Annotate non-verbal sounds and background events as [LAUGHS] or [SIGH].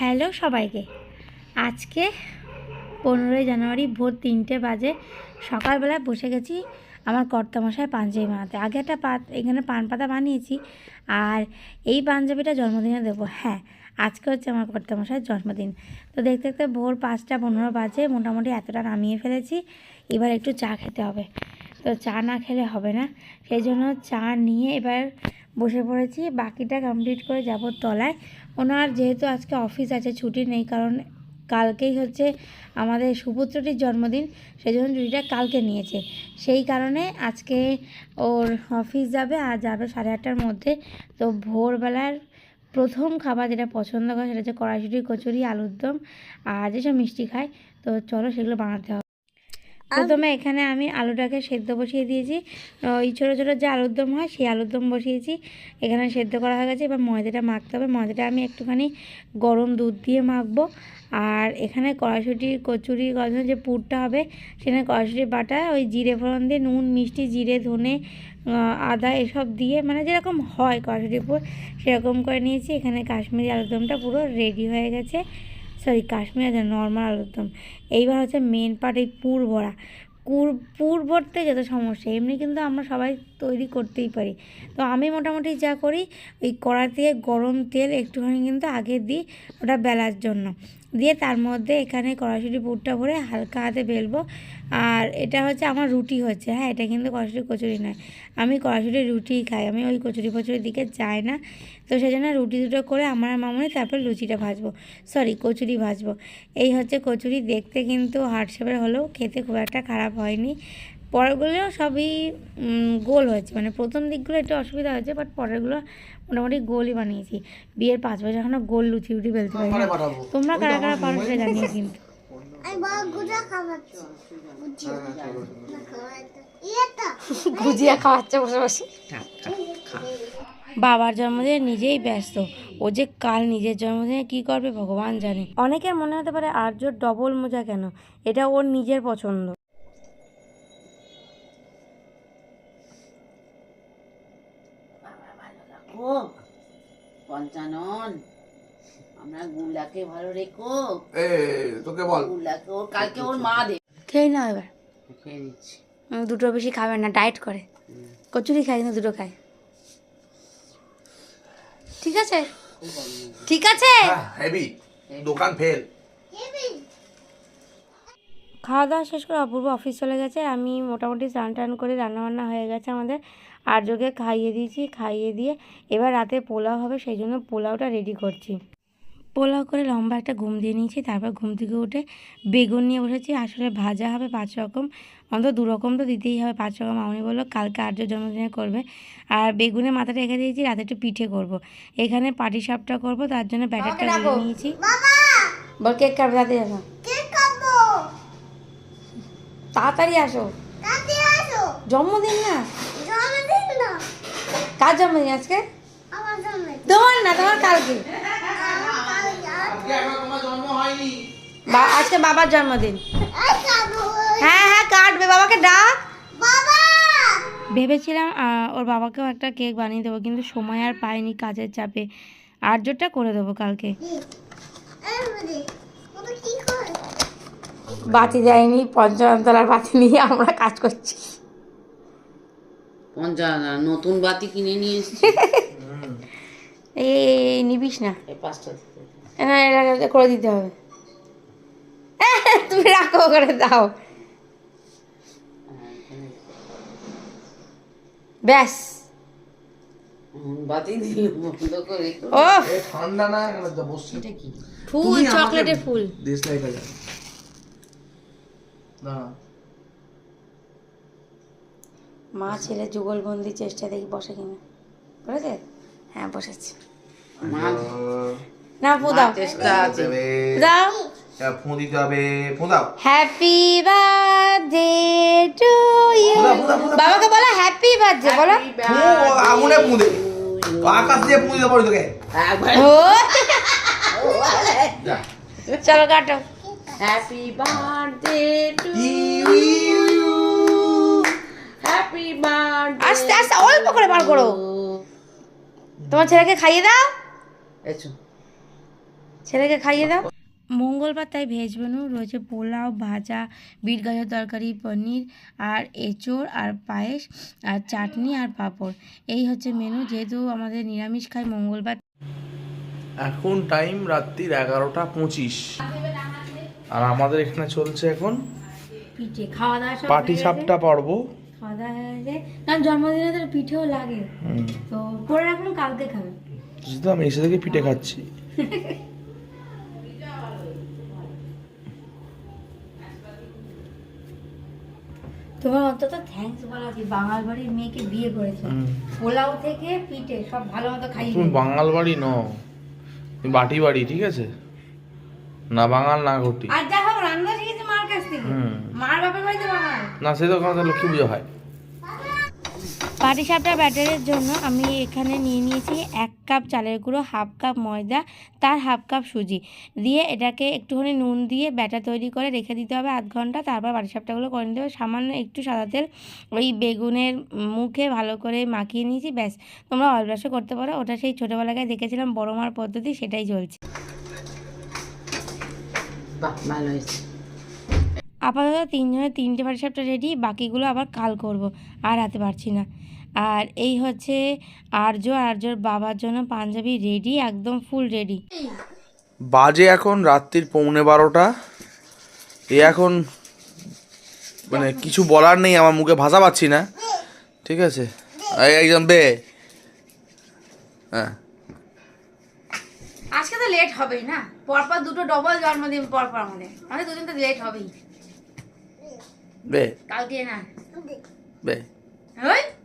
Hello সবাইকে। আজকে পনেরোই জানুয়ারি ভোর তিনটে বাজে। সকালবেলায় বসে গেছি আমার কর্তামশায় পাঞ্জাবি বানাতে। আগে একটা পাত, এখানে পান পাতা বানিয়েছি। আর এই পাঞ্জাবিটা জন্মদিনে দেবো। হ্যাঁ আজকে হচ্ছে আমার কর্তামশাইয়ের জন্মদিন। তো দেখতে দেখতে ভোর পাঁচটা পনেরো বাজে, মোটামুটি এতটা নামিয়ে ফেলেছি। এবার একটু চা খেতে হবে। তো চা না খেলে হবে না। সেই জন্য চা নিয়ে এবার বসে পড়েছি, বাকিটা কমপ্লিট করে যাব তলায়। ওনার যেহেতু আজকে অফিস আছে, ছুটি নেই, কারণ কালকেই হচ্ছে আমাদের সুপুত্রটির জন্মদিন সেই জন্য ছুটিটা কালকে নিয়েছে। সেই কারণে আজকে ওর অফিস যাবে, আর যাবে সাড়ে আটটার মধ্যে। তো ভোরবেলার প্রথম খাবার যেটা পছন্দ করে, সেটা হচ্ছে কড়াইশুটি, কচুরি, আলুর দম, আর যেসব মিষ্টি খায়, তো চলো সেগুলো বানাতে হবে। প্রথমে এখানে আমি আলুটাকে সেদ্ধ বসিয়ে দিয়েছি। ওই ছোটো ছোটো যে আলুর দম হয় সেই আলুর দম বসিয়েছি। এখানে সেদ্ধ করা হয়ে গেছে। এবার ময়দাটা মাখতে হবে। ময়দাটা আমি একটুখানি গরম দুধ দিয়ে মাখবো। আর এখানে কড়াইশুটির কচুরি গজনের যে পুরটা হবে সেখানে কড়াইশুটি বাটা ওই জিরে ফোড়ন দিয়ে নুন মিষ্টি জিরে ধনে আদা এসব দিয়ে মানে যেরকম হয় কড়াইশুটির পুর সেরকম করে নিয়েছি। এখানে কাশ্মীরি আলুর দমটা পুরো রেডি হয়ে গেছে। সরি, কাশ্মীর আছে নর্মাল আলুর দম এইবার হচ্ছে মেন পার্ট এই পুর ভরা পুর পুর ভরতে যত সমস্যা, এমনি কিন্তু আমরা সবাই তৈরি করতেই পারি। তো আমি মোটামুটি যা করি, ওই কড়াতে গরম তেল একটুখানি কিন্তু আগে দিই ওটা বেলার জন্য। দিয়ে তার মধ্যে এখানে কড়াইশুটি, পুরটা ভরে হালকা হাতে বেলবো। আর এটা হচ্ছে আমার রুটি হচ্ছে হ্যাঁ এটা কিন্তু কড়াইশুটি কচুরি নয়। আমি কড়াইশুটি রুটিই খাই, আমি ওই কচুরি ফচুরির দিকে যাই না। তো সেই জন্য রুটি দুটো করে আমার মামনি তারপর লুচিটা ভাজবো সরি কচুরি ভাজবো। এই হচ্ছে কচুরি, দেখতে কিন্তু হার্ট শেপের হলেও খেতে খুব একটা খারাপ হয়নি। পরেরগুলো সবই গোল হয়েছে। মানে প্রথম দিকগুলো একটু অসুবিধা হয়েছে বাট পরেরগুলো মোটামুটি গোলই বানিয়েছি। বিয়ের পাঁচ বছর এখনও গোল লুচি উটি বেলতে পারি না। তোমরা কারা কারা পারো সেটা জানিয়ে কিন্তু গুজিয়া খাওয়াচ্ছে। বসে বসে। বাবার জন্মদিনে নিজেই ব্যস্ত। ও যে কাল নিজের জন্মদিনে কি করবে ভগবান জানে। অনেকের মনে হতে পারে আর্যর ডবল মোজা কেন? এটা ওর নিজের পছন্দ। ও পঞ্চানন আমরা গুলাকে ভালো রেখো। এ তোকে বল। গুলাকে ওর কালকে ওর মা দে। খেয়ে নাও এবার। খেয়ে নিচ্ছি। দুটো বেশি খাবে না ডায়েট করে। কচুরি খায় কিন্তু দুটো খায়। ঠিক আছে? ঠিক আছে? হেভি দোকান ফেল। খাওয়া দাওয়া শেষ করে অপূর্ব অফিস চলে গেছে। আমি মোটামুটি স্নান টান করে রান্নাবান্না হয়ে গেছে আমাদের। আর্যকে খাইয়ে দিয়েছি খাইয়ে দিয়ে এবার রাতে পোলাও হবে সেই জন্য পোলাওটা রেডি করছি। পোলাও করে লম্বা একটা ঘুম দিয়ে নিয়েছি তারপর ঘুম থেকে উঠে বেগুন নিয়ে বসেছি। আসলে ভাজা হবে পাঁচ রকম অন্তত দু রকম তো দিতেই হবে পাঁচ রকম। আমি বলল কালকে আর্য জন্মদিনে করবে। আর বেগুনের মাথাটা রেখে দিয়েছি রাতে একটু পিঠে করব। এখানে পাটি সাপটা করব তার জন্য ব্যাটারটা নিয়েছি। বল কেক কাটবে কে খাব তাড়াতাড়ি আসো জন্মদিন না জন্মদিন না কার জন্মদিন আজকে তোমার না তোমার কালকে আজকে বাবার জন্মদিন হ্যাঁ হ্যাঁ কাটবে বাবাকে ডাক ভেবেছিলাম ওর বাবাকেও একটা কেক বানিয়ে দেবো কিন্তু সময় আর পাইনি কাজের চাপে আর্যটা করে দেবো কালকে এই বলি ওটা কি করে বাতি দেয়নি পঞ্চমতলার বাতি নিয়ে আমরা কাজ করছি। নতুন বাতি কিনে নিয়ে এসছি। [LAUGHS] এই নিবিস না। এই পাঁচটা দিতে। না এটা করে দিতে হবে। [LAUGHS] তুমি রাখো করে দাও। হ্যাঁ, ব্যাস। বাতি দিল বন্ধ করে। ও ঠান্ডা না এখানে তো বসছি। এটা কি? ফুল চকলেটের ফুল। মা ছেলে যুগলবন্দি চেষ্টা দেখি বসে কিনা। বসেছে? হ্যাঁ বসেছে। না ফু দাও। চেষ্টা আছে। দেবে দাও। ফোন দিতে হবে। ফোন দাও। Happy birthday to you. বাবাকে বলো হ্যাপি বার্থডে বলো। আগুনে দে। আকাশ দিয়ে ফোন দিতে পারি তোকে। ও। চলো কাটো। Happy birthday to you happy birthday আস্তে আস্তে অল্প করে বার করো। তোমার ছেলেকে খাইয়ে দাও। এসো। ছেলেকে খাইয়ে দাও। মঙ্গলবার তাই ভেজ মেনু রয়েছে পোলাও ভাজা বিট গাজর তরকারি পনির আর এঁচোড় আর পায়েস আর চাটনি আর পাঁপড়। এই হচ্ছে মেনু যেহেতু আমাদের নিরামিষ খাই মঙ্গলবার। এখন টাইম রাত্রির এগারোটা পঁচিশ। আর আমাদের এখানে চলছে এখন পিঠে। খাওয়া দাওয়া পাটি সাপটা পর্ব। খাওয়া দাওয়া হয়ে গেছে কারণ জন্মদিনে তো পিঠেও লাগে। তো করে কালকে খাবে। বুঝতে আমি এসে থেকে পিঠে খাচ্ছি। তোমার অন্তত থ্যাঙ্কস বলা কি বাঙাল বাড়ির মেয়েকে বিয়ে করেছে। পোলাও থেকে পিঠে সব ভালো মতো খাইয়ে তুমি বাঙাল বাড়ি তুমি বাটি বাড়ি ঠিক আছে? না বাঙাল না ঘটি। আর যা হোক রান্না শিখেছে মার কাছ থেকে। মার বাপের বাড়িতে বাঙাল। না সে তো ওখানে লক্ষ্মী পুজো হয়। পাটিসাপটা ব্যাটারের জন্য আমি এখানে নিয়ে নিয়েছি এক কাপ চালের গুঁড়ো হাফ কাপ ময়দা তার হাফ কাপ সুজি। দিয়ে এটাকে একটুখানি নুন দিয়ে ব্যাটার তৈরি করে রেখে দিতে হবে আধ ঘণ্টা। তারপর পাটিসাপটাগুলো করে নিতে হবে। সামান্য একটু সাদা তেল ওই বেগুনের মুখে ভালো করে মাখিয়ে নিয়েছি। ব্যাস তোমরা অল্পাসে করতে পারো। ওটা সেই ছোটোবেলায় দেখেছিলাম বড় মার পদ্ধতি সেটাই চলছে। বাহ ভালো হয়েছে। আপাতত তিনজনের তিনটে পাটিসাপটা রেডি বাকিগুলো আবার কাল করব আর হাতে পারছি না। আর এই হচ্ছে আর্য আর্যর বাবার জন্য পাঞ্জাবি রেডি একদম ফুল রেডি বাজে এখন রাত্রির পৌনে বারোটা। এ এখন মানে কিছু বলার নেই আমার মুখে ভাষা পাচ্ছি না। ঠিক আছে? একজন বে হ্যাঁ। আজকে তো লেট হবেই না? পরপর দুটো ডবল জন্মদিন পরপর আমাদের। আমাদের দুদিন তো লেট হবেই। বে। কালকে না। বে। ওই?